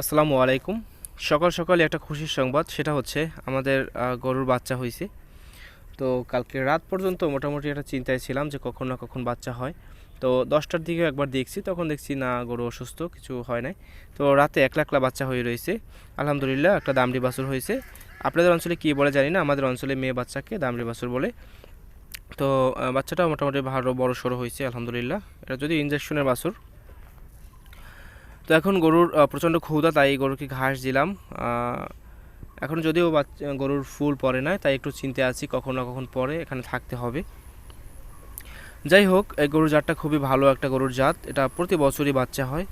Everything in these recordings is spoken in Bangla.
আসসালামু আলাইকুম। সকাল সকালে একটা খুশির সংবাদ, সেটা হচ্ছে আমাদের গরুর বাচ্চা হয়েছে। তো কালকে রাত পর্যন্ত মোটামুটি একটা চিন্তায় ছিলাম যে কখন না কখন বাচ্চা হয়। তো দশটার দিকে একবার দেখছি, তখন দেখছি না, গরু অসুস্থ, কিছু হয় নাই। তো রাতে একলা একলা বাচ্চা হয়ে রয়েছে। আলহামদুলিল্লাহ একটা দামড়ি বাছুর হয়েছে। আপনাদের অঞ্চলে কী বলে জানি না, আমাদের অঞ্চলে মেয়ে বাচ্চাকে দামড়ি বাছুর বলে। তো বাচ্চাটা মোটামুটি ভালো বড় সড়ো হয়েছে, আলহামদুলিল্লাহ। এটা যদি ইঞ্জেকশনের বাছুর তো এখন গরুর প্রচণ্ড ক্ষুধা, তাই গরুকে ঘাস দিলাম। এখন যদিও বাচ্চা গরুর ফুল পড়ে না তাই একটু চিনতে আছি কখন না কখন পরে এখানে থাকতে হবে। যাই হোক, এই গরুর জাতটা খুবই ভালো একটা গরুর জাত। এটা প্রতি বছরই বাচ্চা হয়।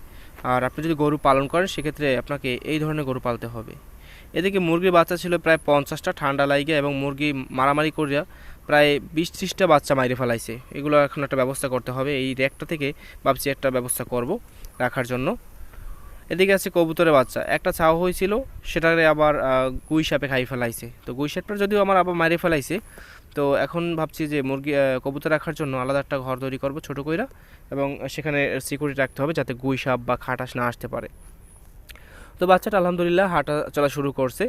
আর আপনি যদি গরু পালন করেন, সেক্ষেত্রে আপনাকে এই ধরনের গরু পালতে হবে। এদিকে মুরগির বাচ্চা ছিল প্রায় পঞ্চাশটা ঠান্ডা লাইগে এবং মুরগি মারামারি করিয়া প্রায় বিশ ত্রিশটা বাচ্চা মাইরে ফেলাইছে। এগুলো এখন একটা ব্যবস্থা করতে হবে। এই র্যাকটা থেকে ভাবছি একটা ব্যবস্থা করব রাখার জন্য। এদিকে আছে কবুতরের বাচ্চা। একটা ছাও হয়েছিল, সেটারে আবার গুই সাপে খাই ফেলাইছে। তো গুই সাপটা যদিও আমার আবার মারে ফেলাইছে, তো এখন ভাবছি যে মুরগি কবুতর রাখার জন্য আলাদা একটা ঘর তৈরি করব ছোটো কইরা, এবং সেখানে সিকিউরিটি রাখতে হবে যাতে গুই সাপ বা খাটাস না আসতে পারে। তো বাচ্চাটা আলহামদুলিল্লাহ হাঁটা চলা শুরু করছে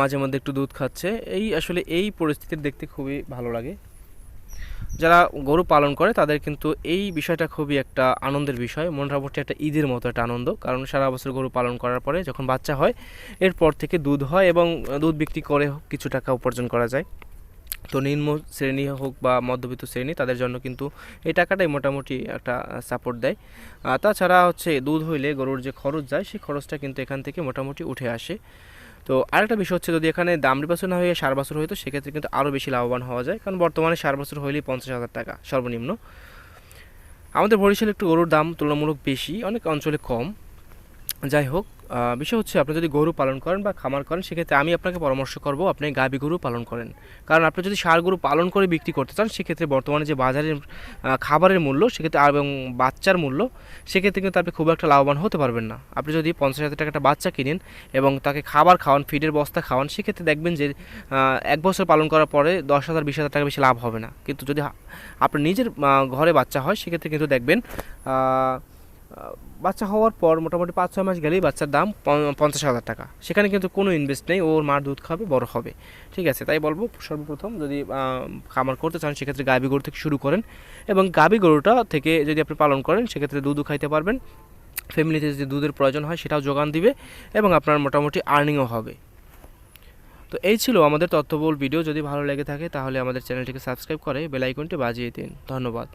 মাঝে মধ্যে একটু দুধ খাচ্ছে। এই আসলে এই পরিস্থিতি দেখতে খুবই ভালো লাগে। যারা গরু পালন করে, তাদের কিন্তু এই বিষয়টা খুবই একটা আনন্দের বিষয়। মোটামুটি একটা ঈদের মতো একটা আনন্দ, কারণ সারা বছর গরু পালন করার পরে যখন বাচ্চা হয়, এরপর থেকে দুধ হয় এবং দুধ বিক্রি করে কিছু টাকা উপার্জন করা যায়। তো নিম্ন শ্রেণি হোক বা মধ্যবিত্ত শ্রেণি, তাদের জন্য কিন্তু এই টাকাটাই মোটামুটি একটা সাপোর্ট দেয়। তাছাড়া হচ্ছে দুধ হইলে গরুর যে খরচ যায়, সেই খরচটা কিন্তু এখান থেকে মোটামুটি উঠে আসে। তো আরেকটা বিষয় হচ্ছে যদি এখানে দাম বাছুর না হয়ে সার বাছুর তো সেক্ষেত্রে কিন্তু আরও বেশি লাভবান হওয়া যায়। কারণ বর্তমানে সার বাছুর হইলেই পঞ্চাশ হাজার টাকা সর্বনিম্ন। আমাদের বরিশালে একটু গরুর দাম তুলনামূলক বেশি, অনেক অঞ্চলে কম। যাই হোক বিষয় হচ্ছে আপনি যদি গরু পালন করেন বা খামার করেন, সেক্ষেত্রে আমি আপনাকে পরামর্শ করব আপনি গাবি গরু পালন করেন। কারণ আপনি যদি সার গরু পালন করে বিক্রি করতে চান, সেক্ষেত্রে বর্তমানে যে বাজারের খাবারের মূল্য, সেক্ষেত্রে আর এবং বাচ্চার মূল্য, সেক্ষেত্রে কিন্তু আপনি খুব একটা লাভবান হতে পারবেন না। আপনি যদি পঞ্চাশ হাজার টাকা একটা বাচ্চা কিনেন এবং তাকে খাবার খাওয়ান ফিডের বস্তা খাওয়ান, সেক্ষেত্রে দেখবেন যে এক বছর পালন করার পরে দশ হাজার, বিশ হাজার টাকা বেশি লাভ হবে না। কিন্তু যদি আপনার নিজের ঘরে বাচ্চা হয়, সেক্ষেত্রে কিন্তু দেখবেন বাচ্চা হওয়ার পর মোটামুটি পাঁচ ছয় মাস গেলেই বাচ্চার দাম পঞ্চাশ হাজার টাকা। সেখানে কিন্তু কোনো ইনভেস্ট নেই, ওর মার দুধ খাবে, বড় হবে। ঠিক আছে, তাই বলব সর্বপ্রথম যদি খামার করতে চান, সেক্ষেত্রে গাভী গরু থেকে শুরু করেন এবং গাভী গরুটা থেকে যদি আপনি পালন করেন, সেক্ষেত্রে দুধও খাইতে পারবেন। ফ্যামিলিতে যদি দুধের প্রয়োজন হয়, সেটাও যোগান দিবে এবং আপনার মোটামুটি আর্নিংও হবে। তো এই ছিল আমাদের তথ্যবহুল ভিডিও যদি ভালো লেগে থাকে, তাহলে আমাদের চ্যানেলটিকে সাবস্ক্রাইব করে বেল আইকনটি বাজিয়ে দিন। ধন্যবাদ।